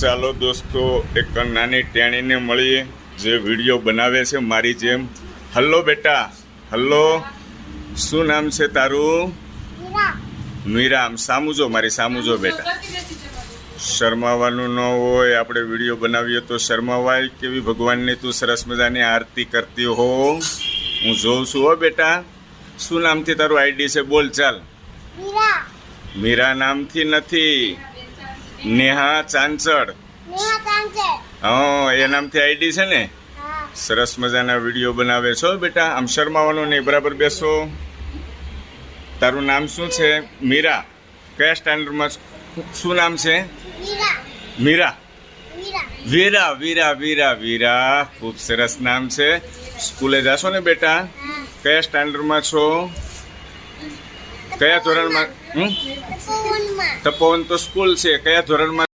ચાલો દોસ્તો એક નાની ટેણીને મળીએ. જે વીડિયો બનાવે છે મારી જેમ. હલ્લો બેટા હલ્લો. શું નામ છે તારું? મીરા આમ સામું જો મારી સામું જો બેટા. શરમાવાનું ન હોય આપણે વીડિયો બનાવીએ તો શરમાવાય. કેવી ભગવાનની તું સરસ મજાની આરતી કરતી હો. હું જોઉં છું હો બેટા. શું નામથી તારું આઈડી છે? બોલ ચાલ. મીરા નામથી નથી. નેહા ચાંચડ. હા એ નામથી આઈડી છે ને? સરસ મજાના વીડિયો બનાવે છો બેટા. આમ શરમાવાનું નહીં બરાબર બેસો. તારું નામ શું છે? મીરા. કયા સ્ટાન્ડર્ડમાં શું નામ છે? મીરા. વીરા વીરા વીરા વીરા. ખૂબ સરસ નામ છે. સ્કૂલે જાશો ને બેટા? કયા સ્ટાન્ડર્ડમાં છો? કયા ધોરણમાં? તપોવન તો સ્કૂલ છે કયા ધોરણમાં